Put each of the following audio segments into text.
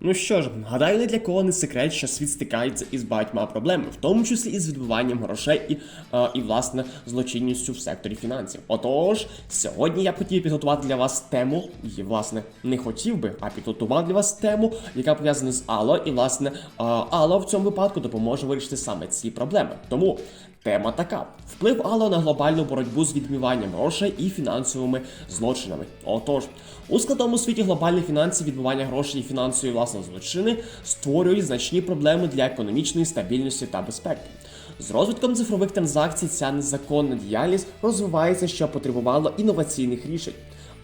Ну що ж, гадаю, не для кого не секрет, що світ стикається із багатьма проблемами, в тому числі із відбиванням грошей і, е, і власне злочинністю в секторі фінансів. Отож, сьогодні я хотів підготувати для вас тему, і власне не хотів би, а підготував для вас тему, яка пов'язана з Ало, і власне е, Ало в цьому випадку допоможе вирішити саме ці проблеми. Тому Тема така: вплив Алла на глобальну боротьбу з відмиванням грошей і фінансовими злочинами. Отож, у складному світі глобальні фінанси, відмивання грошей і фінансові власне злочини створюють значні проблеми для економічної стабільності та безпеки. З розвитком цифрових транзакцій ця незаконна діяльність розвивається, що потребувало інноваційних рішень.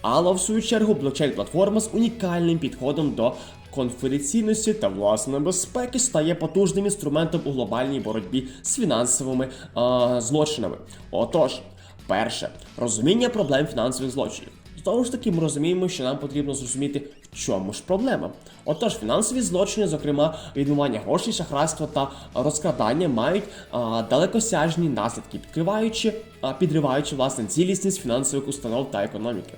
Ало, в свою чергу, блокчейн-платформа з унікальним підходом до конфіденційності та власної безпеки стає потужним інструментом у глобальній боротьбі з фінансовими а, злочинами. Отож, перше розуміння проблем фінансових злочинів. Знову ж таки, ми розуміємо, що нам потрібно зрозуміти, в чому ж проблема. Отож, фінансові злочини, зокрема відмивання грошей, шахрайство та розкрадання, мають а, далекосяжні наслідки, підкриваючи, а, підриваючи власне цілісність фінансових установ та економіки.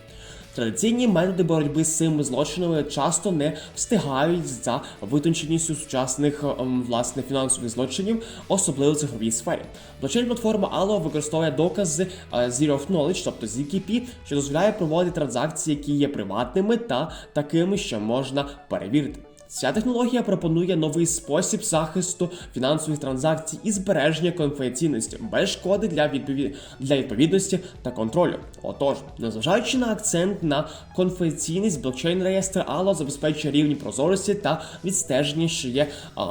Традиційні методи боротьби з цими злочинами часто не встигають за витонченістю сучасних ем, власне фінансових злочинів, особливо в цифровій сфері. Блокчейн платформа Allo використовує докази е, Zero of Knowledge, тобто ZKP, що дозволяє проводити транзакції, які є приватними та такими, що можна перевірити. Ця технологія пропонує новий спосіб захисту фінансових транзакцій і збереження конфіденційності без шкоди для, відпові... для відповідності та контролю. Отож, незважаючи на акцент на конфіденційність, блокчейн реєстр Allo забезпечує рівні прозорості та відстеження, що є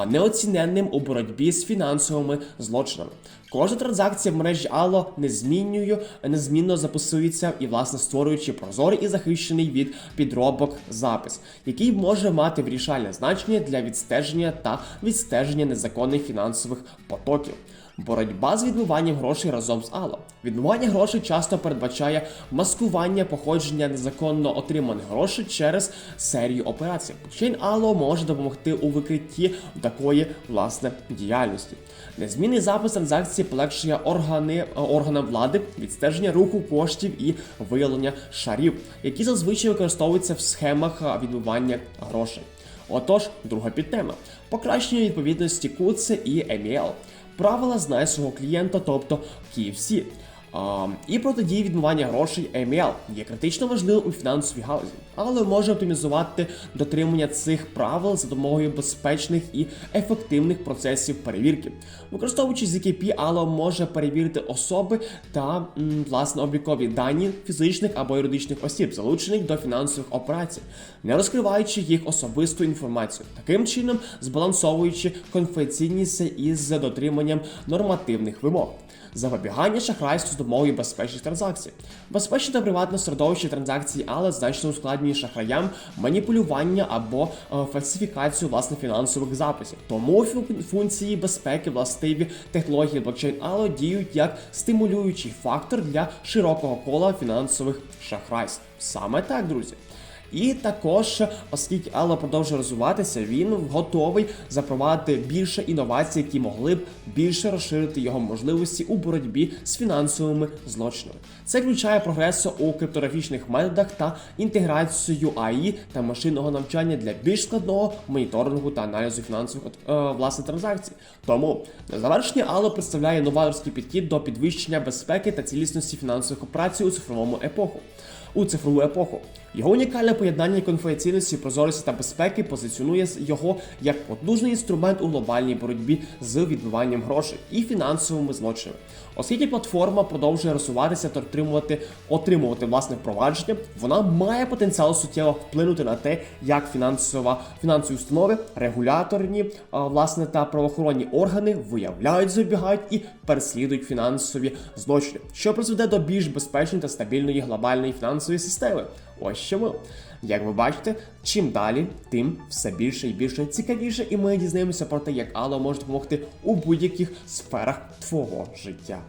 неоціненним у боротьбі з фінансовими злочинами. Кожна транзакція в мережі Allo незмінною, незмінно записується і, власне, створюючи прозорий і захищений від підробок запис, який може мати вирішальне значення для відстеження та відстеження незаконних фінансових потоків. Боротьба з відмиванням грошей разом з Allo. Відмивання грошей часто передбачає маскування походження незаконно отриманих грошей через серію операцій. Блокчейн Allo може допомогти у викритті такої власне діяльності. Незмінний запис транзакції полегшує органи, органам влади відстеження руху коштів і виявлення шарів, які зазвичай використовуються в схемах а, відмивання грошей. Отож, друга підтема покращення відповідності КУЦ і EML. Правила знає свого клієнта, тобто KFC. А, і протидії відмивання грошей EML є критично важливим у фінансовій галузі, але може оптимізувати дотримання цих правил за допомогою безпечних і ефективних процесів перевірки. Використовуючи ZKP, Allo може перевірити особи та м, власне облікові дані фізичних або юридичних осіб, залучених до фінансових операцій, не розкриваючи їх особисту інформацію, таким чином збалансовуючи конфіденційність із дотриманням нормативних вимог. Запобігання шахрайству з допомогою безпечних транзакцій. Безпечне та приватне середовище транзакцій, але значно ускладнює шахраям маніпулювання або е, фальсифікацію власне фінансових записів. Тому фу- функції безпеки властиві технології блокчейн Allo діють як стимулюючий фактор для широкого кола фінансових шахрайств. Саме так, друзі. І також, оскільки Allo продовжує розвиватися, він готовий запровадити більше інновацій, які могли б більше розширити його можливості у боротьбі з фінансовими злочинами. Це включає прогресу у криптографічних методах та інтеграцію АІ та машинного навчання для більш складного моніторингу та аналізу фінансових е, власне транзакцій. Тому на завершення Allo представляє новаторський підхід до підвищення безпеки та цілісності фінансових операцій у цифровому епоху у цифрову епоху. Його унікальне поєднання конфіденційності, прозорості та безпеки позиціонує його як потужний інструмент у глобальній боротьбі з відбиванням грошей і фінансовими злочинами. Оскільки платформа продовжує розвиватися та отримувати, отримувати власне впровадження, вона має потенціал суттєво вплинути на те, як фінансова фінансові установи, регуляторні власне та правоохоронні органи виявляють, запобігають і переслідують фінансові злочини, що призведе до більш безпечної та стабільної глобальної фінансової системи. Ось чому. Як ви бачите, чим далі, тим все більше і більше цікавіше, і ми дізнаємося про те, як Allo може допомогти у будь-яких сферах твого життя.